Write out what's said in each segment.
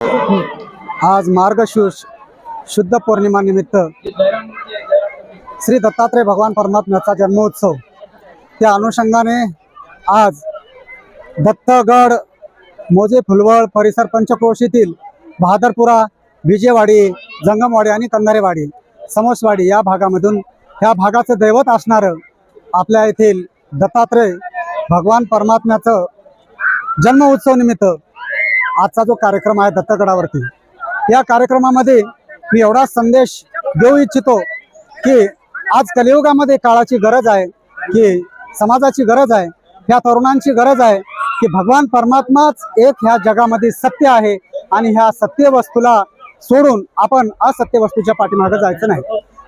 आज मार्गशीर्ष शुद्ध पौर्णिमा निमित्त श्री दत्तात्रय भगवान परमात्म्याचा जन्मोत्सव. त्या अनुषंगाने आज दत्तगड मोजे फुलवळ परिसर पंचक्रोशीतील बहादरपुरा विजयवाडी जंगमवाडी आणि कंधारेवाडी समोसवाडी या भागामधून ह्या भागाचं दैवत असणारं आपल्या येथील दत्तात्रय भगवान परमात्म्याचं जन्मोत्सव निमित्त आजचा जो कार्यक्रम आहे दत्तगडावरती या कार्यक्रमामध्ये मी एवढा संदेश देऊ इच्छितो की आज कलियुगामध्ये काळाची गरज आहे की समाजाची गरज आहे ह्या तरुणांची गरज आहे की भगवान परमात्माच एक ह्या जगामध्ये सत्य आहे आणि ह्या सत्य वस्तूला सोडून आपण असत्य वस्तूच्या पाठीमागे जायचं नाही.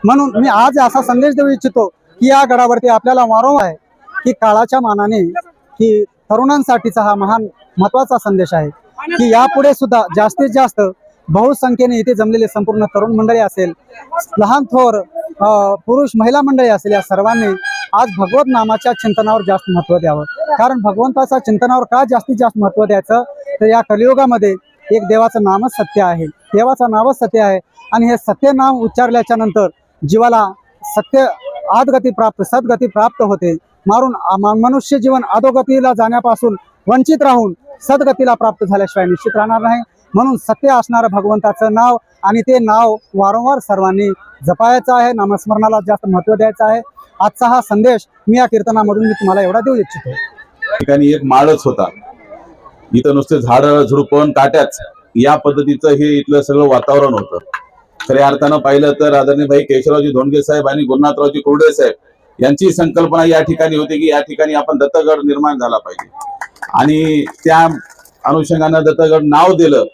म्हणून मी आज असा संदेश देऊ इच्छितो की या गडावरती आपल्याला वारंवार आहे की काळाच्या मानाने की तरुणांसाठीचा हा महान महत्त्वाचा संदेश आहे. की यापुढे सुद्धा जास्तीत जास्त बहुसंख्येने इथे जमलेले संपूर्ण तरुण मंडळी असेल लहान थोर पुरुष महिला मंडळी असेल या सर्वांनी आज भगवत नामाच्या चिंतनावर जास्त महत्त्व द्यावं. कारण भगवंताच्या चिंतनावर का जास्तीत जास्त महत्त्व द्यायचं? तर या कलियुगामध्ये एक देवाचं नामच सत्य आहे. देवाचं नावच सत्य आहे. आणि हे सत्य नाम उच्चारल्याच्या नंतर जीवाला सत्य आदगती प्राप्त सद्गती प्राप्त होते. मारून मनुष्य जीवन अधोगतीला जाण्यापासून वंचित राहून सदगतीला प्राप्त झाल्याशिवाय निश्चित राहणार नाही. म्हणून सत्य असणारं भगवंताचं नाव आणि ते नाव वारंवार सर्वांनी जपायचं आहे. नामस्मरणाला जास्त महत्त्व द्यायचं आहे. आजचा हा संदेश मी या कीर्तनामधून मी तुम्हाला एवढा देऊ इच्छितो. ठिकाणी एक माळच होता. इथं नुसते झाड झुडपण काट्याच या पद्धतीचं हे इथलं सगळं वातावरण होतं. खऱ्या अर्थानं पाहिलं तर आदरणीय भाई केशवरावजी धोंडगे साहेब आणि गुरुनाथरावजी कोरडे साहेब यांची संकल्पना या ठिकाणी होती की या ठिकाणी आपण दत्तगड निर्माण झाला पाहिजे. आणि त्या अनुषंगानं दत्तगड नाव दिलं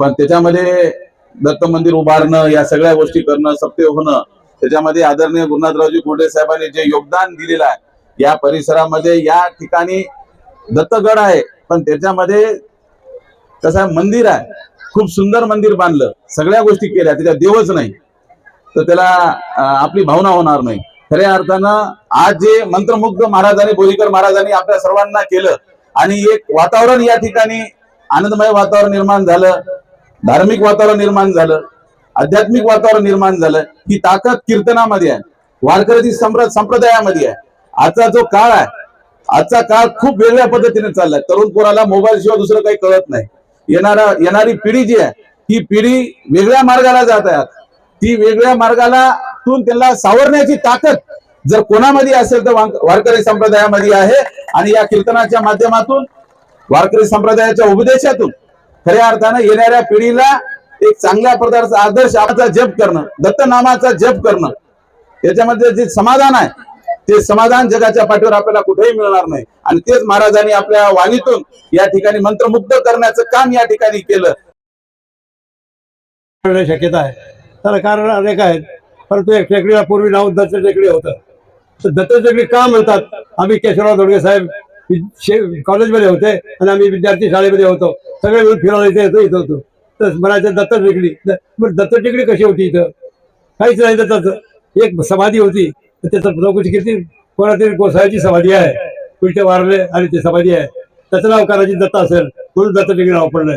पण त्याच्यामध्ये दत्त मंदिर उभारणं या सगळ्या गोष्टी करणं सत्य होणं त्याच्यामध्ये आदरणीय गुरुनाथरावजी कुर्डे साहेबांनी जे योगदान दिलेलं आहे या परिसरामध्ये या ठिकाणी दत्तगड आहे पण त्याच्यामध्ये कसं मंदिर आहे. खूप सुंदर मंदिर बांधलं सगळ्या गोष्टी केल्या त्याच्यात देवच नाही. तर त्याला आपली भावना होणार नाही. खऱ्या अर्थानं आज जे मंत्रमुग्ध महाराजांनी बोरीकर महाराजांनी आपल्या सर्वांना केलं आणि एक वातावरण या ठिकाणी आनंदमय वातावरण निर्माण झालं धार्मिक वातावरण निर्माण झालं आध्यात्मिक वातावरण निर्माण झालं ही ताकद कीर्तनामध्ये आहे वारकरी संप्रदायामध्ये आहे. आजचा जो काळ आहे आजचा काळ खूप वेगळ्या पद्धतीने चाललाय. तरुण पोराला मोबाईल शिवाय दुसरं काही कळत नाही. येणारा येणारी पिढी जी आहे ही पिढी वेगळ्या मार्गाला जात आहे. ती वेगळ्या मार्गाला तून त्यांना सावरण्याची ताकद जर कोणामध्ये असेल तर वारकरी संप्रदायामध्ये आहे. आणि या कीर्तनाच्या माध्यमातून वारकरी संप्रदायाच्या उपदेशातून खऱ्या अर्थानं येणाऱ्या पिढीला एक चांगल्या प्रकारचा आदर्श आपला जप करणं दत्तनामाचा जप करणं याच्यामध्ये जे समाधान आहे ते समाधान जगाच्या पाठीवर आपल्याला कुठेही मिळणार नाही. आणि तेच महाराजांनी आपल्या वाणीतून या ठिकाणी मंत्रमुग्ध करण्याचं काम या ठिकाणी केलं. शक्यता आहे. त्याला कारण अनेक आहेत. परंतु एक टेकडीला पूर्वी नाव दत्त टेकडी होतं. तर दत्त टेकडी का म्हणतात? आम्ही केशवराव धोडगे साहेब शे- कॉलेजमध्ये होते आणि आम्ही विद्यार्थी शाळेमध्ये होतो. सगळे मिळून फिरायला इथे येतो इथं होतो. तर म्हणायचं दत्त टेकडी बरं दत्त टेकडी कशी होती इथं? काहीच नाही दत्ताचं. एक समाधी होती. तर त्याचं चौकशी किती कोणातरी गोसाळ्याची समाधी आहे. कुठे वारले आणि ती समाधी आहे. त्याचं नाव करायची दत्त असेल. म्हणून दत्त टेकडी नाव पडलंय